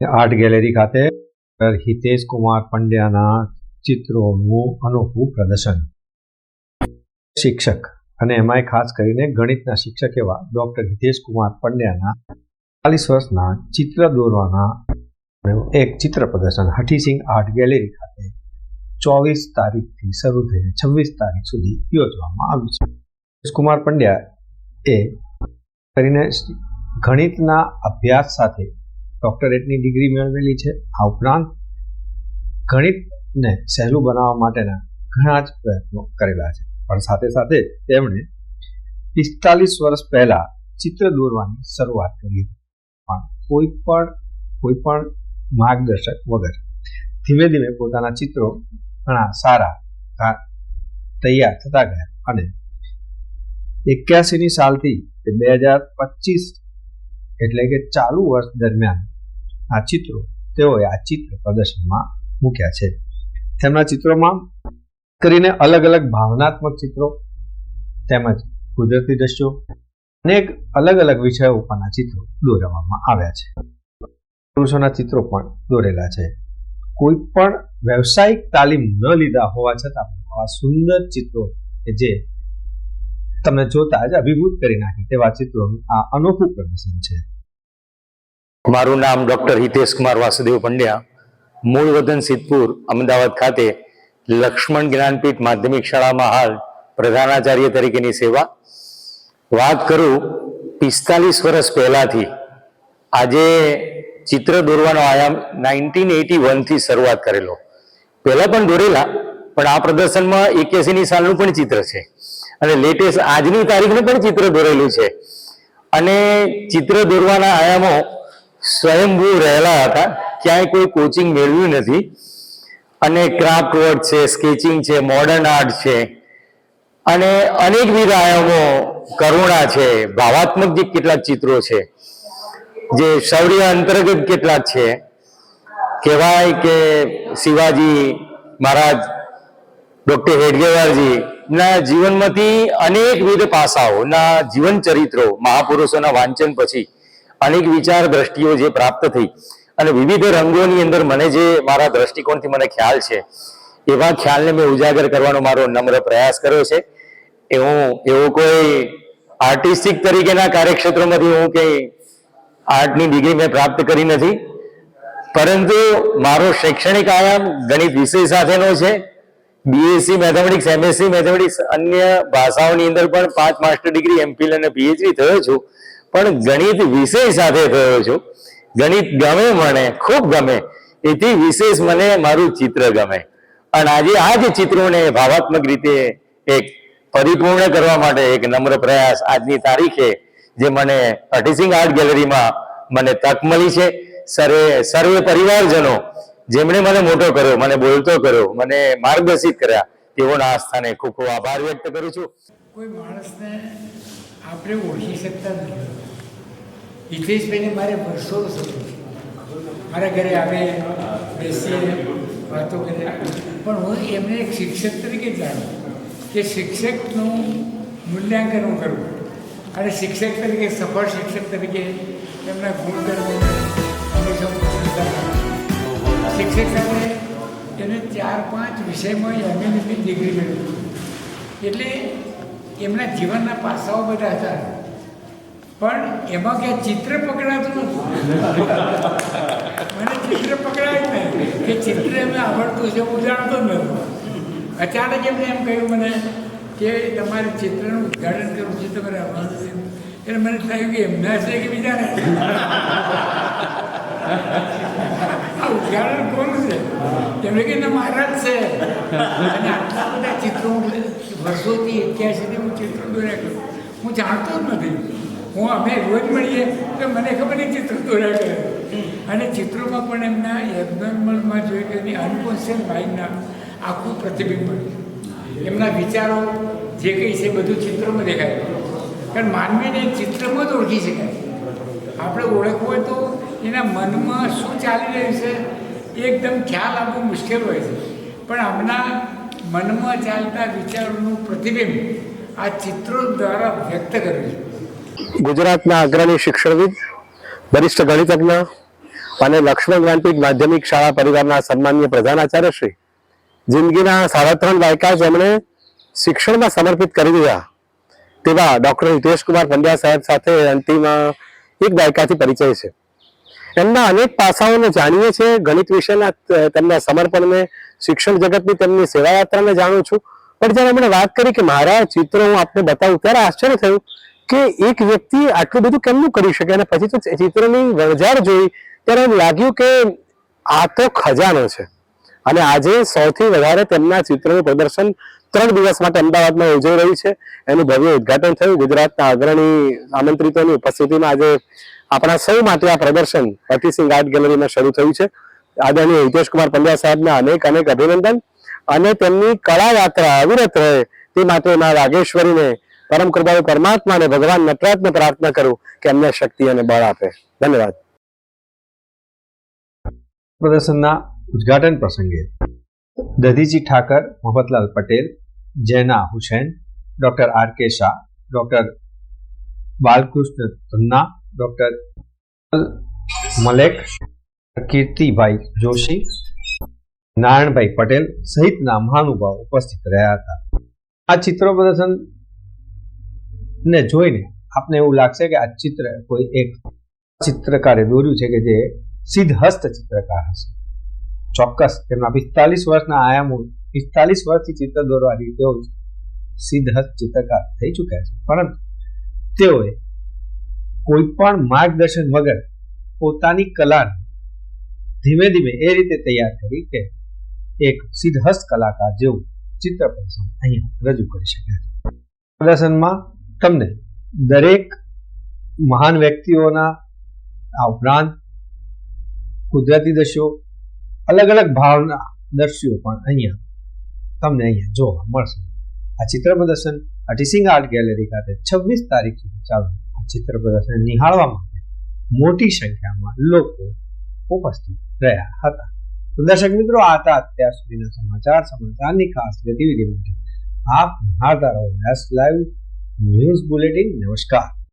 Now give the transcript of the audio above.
Art gallery ખાતે હિતેશ કુમાર પંડ્યાના ચિત્રોનું અનોખું પ્રદર્શન. શિક્ષક અને એમાંય ખાસ કરીને ગણિતના શિક્ષક એવા ડોક્ટર હિતેશ કુમાર પંડ્યાના ચાલીસ વર્ષના ચિત્ર દોરવાના એક ચિત્ર પ્રદર્શન હઠીસિંહ આર્ટ ગેલેરી ખાતે ચોવીસ તારીખથી શરૂ થઈને છવ્વીસ તારીખ સુધી યોજવામાં આવ્યું છે. હિતેશ કુમાર પંડ્યા એ કરીને ગણિતના અભ્યાસ સાથે ડોક્ટરેટની ડિગ્રી મેળવેલી છે. આ ઉપરાંત ગણિતને સહેલું બનાવવા માટેના ઘણા જ પ્રયત્નો કરેલા છે. પણ સાથે સાથે તેમણે પિસ્તાલીસ વર્ષ પહેલા ચિત્ર દોરવાની શરૂઆત કરી હતી. પણ કોઈ પણ કોઈ પણ માર્ગદર્શક વગર ધીમે ધીમે પોતાના ચિત્રો ઘણા સારા તૈયાર થતા ગયા અને એક્યાસીની સાલથી બે હજાર પચીસ એટલે કે ચાલુ વર્ષ દરમિયાન આ ચિત્રો તેઓએ આ ચિત્ર પ્રદર્શનમાં મૂક્યા છે. તેમના ચિત્રોમાં કરીને અલગ અલગ ભાવનાત્મક ચિત્રો, તેમજ કુદરતી દ્રશ્યો, અનેક અલગ અલગ વિષયો ઉપરના ચિત્રો દોરવામાં આવ્યા છે. પુરુષોના ચિત્રો પણ દોરેલા છે. કોઈ પણ વ્યવસાયિક તાલીમ ન લીધા હોવા છતાં આવા સુંદર ચિત્રો કે જે તમને જોતા જ અભિભૂત કરી નાખે તેવા ચિત્રોનું આ અનોખું પ્રદર્શન છે. મારું નામ ડોક્ટર હિતેશ કુમાર વાસુદેવ પંડ્યા. મૂળ વતન સિદ્ધપુર, અમદાવાદ ખાતે લક્ષ્મણ જ્ઞાનપીઠ માધ્યમિક શાળામાં હાલ પ્રધાનાચાર્ય તરીકેની સેવા. વાત કરું પિસ્તાલીસ વર્ષ પહેલાથી. આજે ચિત્ર દોરવાનો આયામ નાઇન્ટીન એટી વનથી શરૂઆત કરેલો. પહેલાં પણ દોરેલા, પણ આ પ્રદર્શનમાં એક્યાસીની સાલનું પણ ચિત્ર છે. અને લેટેસ્ટ આજની તારીખનું પણ ચિત્ર દોરેલું છે. અને ચિત્ર દોરવાના આયામો સ્વયંભૂ રહેલા હતા. ક્યાંય કોઈ કોચિંગ મેળવ્યું નથી. અને ક્રાફ્ટ વર્ક છે સ્કેચિંગ છે મોડર્ન આર્ટ છે. અને અનેકવિધ આયામો કરુણા છે. ભાવાત્મક જે કેટલાક ચિત્રો છે, જે શૌર્ય અંતર્ગત કેટલાક છે. કહેવાય કે શિવાજી મહારાજ ડોક્ટર હેડગેવારજી ના જીવનમાંથી અનેકવિધ પાસાઓ, ના જીવન ચરિત્રો મહાપુરુષોના વાંચન પછી અનેક વિચાર દ્રષ્ટિઓ જે પ્રાપ્ત થઈ અને વિવિધ રંગોની અંદર મને જે મારા દ્રષ્ટિકોણથી મને ખ્યાલ છે, એવા ખ્યાલને મેં ઉજાગર કરવાનો મારો નમ્ર પ્રયાસ કર્યો છે. એ હું, એવો કોઈ આર્ટિસ્ટિક તરીકેના કાર્યક્ષેત્રોમાંથી હું કંઈ આર્ટની ડિગ્રી મેં પ્રાપ્ત કરી નથી. પરંતુ મારો શૈક્ષણિક આયામ ગણિત વિષય સાથેનો છે. બીએસસી મેથેમેટિક્સ એમએસસી મેથેમેટિક્સ અન્ય ભાષાઓની અંદર પણ પાંચ માસ્ટર ડિગ્રી એમફિલ અને પીએચડી થયો છું. પણ ગણિત વિષય સાથે થયો છું. ગણિત ગમે મને, ખૂબ ગમે. એથી વિશેષ મને મારું ચિત્ર ગમે. અને આજે આ જ ચિત્રોને ભાવાત્મક રીતે એક પરિપૂર્ણ કરવા માટે એક નમ્ર પ્રયાસ આજની તારીખે જે મને અટીસિંગ આર્ટ ગેલેરીમાં મને તક મળી છે. સર્વે સર્વે પરિવારજનો, જેમણે મને મોટો કર્યો, મને બોલતો કર્યો, મને માર્ગદર્શિત કર્યા, તેઓના આસ્થાને ખૂબ ખૂબ આભાર વ્યક્ત કરું છું. કોઈ માણસને આપણે ઓળખી શકતા નથી હિતેશભાઈને મારે વર્ષો છે. મારા ઘરે આવે, બેસીએ, વાતો કરે. પણ હું એમને એક શિક્ષક તરીકે જાણું કે શિક્ષકનું મૂલ્યાંકન હું કરું. અને શિક્ષક તરીકે, સફળ શિક્ષક તરીકે એમના ગુણધર્મોને શિક્ષક સાથે એને ચાર પાંચ વિષયમાં એમએની ડિગ્રી મેળવી. એટલે એમના જીવનના પાસાઓ બધા હતા. પણ એમાં ક્યાં ચિત્ર પકડાતું નતું મને ચિત્ર પકડાયું ને કે ચિત્ર એમને આવડતું છે હું જાણતો જ નહોતો. અચાનક એમને એમ કહ્યું મને કે તમારે ચિત્રનું ઉદ્ઘાટન કરવું છે, તમારે આવવાનું છે. એટલે મને થયું કે એમના છે કે બીજાના છે કોણ છે? એમણે કે મહારાજ છે. અને આટલા બધા ચિત્રો વર્ષોથી વર્ષોથી સુધી હું ચિત્રો દોર્યા કરું. હું જાણતો જ નથી. હું, અમે રોજ મળીએ તો મને ખબર નહીં ચિત્ર દોર્યા કરે. અને ચિત્રોમાં પણ એમના એબનોર્મલમાં જોઈએ કે એની અનકોન્શિયસ માઇન્ડના આખું પ્રતિબિંબ એમના વિચારો જે કંઈ છે બધું ચિત્રોમાં દેખાય. કારણ માનવીને ચિત્રમાં જ ઓળખી શકાય. આપણે ઓળખવું હોય તો એના મનમાં શું ચાલી રહ્યું છે, એકદમ ખ્યાલ આપવો મુશ્કેલ હોય છે. પણ હમણાં મનમાં ચાલતા વિચારોનું પ્રતિબિંબ આ ચિત્રો દ્વારા વ્યક્ત કર્યું ગુજરાતના અગ્રણી શિક્ષણવિદ, વરિષ્ઠ ગણિતજ્ઞ અને લક્ષ્મણ જ્ઞાનપીઠ માધ્યમિક શાળા પરિવારના સન્માનીય પ્રધાનાચાર્ય શ્રી જિંદગીના સાડા ત્રણ દાયકા જેમણે શિક્ષણમાં સમર્પિત કરી દીધા તેવા ડોક્ટર હિતેશ કુમાર પંડ્યા સાહેબ સાથે અંતિમ એક દાયકાથી પરિચય છે. એમના અનેક પાસાઓને જાણીએ છીએ. ગણિત વિશેના તેમના સમર્પણને, શિક્ષણ જગતની તેમની સેવા યાત્રાને જાણું છું. પણ જ્યારે એમણે વાત કરી કે મારા ચિત્રો હું આપને બતાવું ત્યારે આશ્ચર્ય થયું કે એક વ્યક્તિ આટલું બધું કેમનું કરી શકે? અને પછી તો ચિત્રની વણઝાર જોઈ ત્યારે એમ લાગ્યું કે આ તો ખજાનો છે. અને આજે સૌથી વધારે તેમના ચિત્રનું પ્રદર્શન ત્રણ દિવસ માટે અમદાવાદમાં યોજાઈ રહ્યું છે. એનું ભવ્ય ઉદ્ઘાટન થયું. ગુજરાતના અગ્રણી આમંત્રિતોની ઉપસ્થિતિમાં આજે આપણા સૌ માટે આ પ્રદર્શન પતિસિંહ આર્ટ ગેલેરીમાં શરૂ થયું છે. આદરણીય હિતેશ કુમાર પંડ્યા સાહેબના અનેક અનેક અભિનંદન અને તેમની કળા યાત્રા અવિરત રહે તે માટે મા વાગેશ્વરીને પરમ કૃપાળુ પરમાત્માને ભગવાન નટરાજને પ્રાર્થના કરું કે એમને શક્તિ અને બળ આપે. ધન્યવાદ. પ્રદર્શનના ઉદ્ઘાટન પ્રસંગે Dadhiji Thakar, Mohammadlal Patel, Jaina Hussain, doctor R K Shah, doctor Balkrishna Tanna doctor Malek Kirtibhai Joshi Narayanbhai Patel સહિતના મહાનુભાવ ઉપસ્થિત રહ્યા હતા. આ ચિત્ર પ્રદર્શન ને જોઈને આપને એવું લાગશે કે આ ચિત્ર કોઈ એક ચિત્રકારે દોર્યું છે કે જે સિદ્ધહસ્ત ચિત્રકાર હશે. ચોક્કસ તેમના પિસ્તાલીસ વર્ષના આયામો, પિસ્તાલીસ વર્ષથી ચિત્ર દોરવાની તેઓ સિદ્ધહસ્ત ચિત્રકાર થઈ ચૂક્યા છે. પરંતુ તેઓએ કોઈ પણ માર્ગદર્શન વગર પોતાની કલાને ધીમે ધીમે એ રીતે તૈયાર કરી કે એક સિદ્ધહસ્ત કલાકાર જેવું ચિત્ર પ્રદર્શન અહીંયા રજૂ કરી શકાય પ્રદર્શનમાં તમને દરેક મહાન વ્યક્તિઓના આ ઉપરાંત કુદરતી દ્રશ્યો, અલગ અલગ ભાવના દ્રશ્યો પણ અહીંયા તમને અહીંયા જોવા મળશે. આ ચિત્ર પ્રદર્શન અટીસિંગ આર્ટ ગેલેરી ખાતે છવ્વીસ તારીખ સુધી ચાલુ આ ચિત્ર પ્રદર્શન નિહાળવા માટે મોટી સંખ્યામાં લોકો ઉપસ્થિત રહ્યા હતા. તો દર્શક મિત્રો, આ હતા અત્યાર સુધીના સમાચાર. સમાચારની ખાસ ગતિવિધિ માટે આપ નિહાળતા રહો. લાઈવ ન્યૂઝ બુલેટિન નમસ્કાર.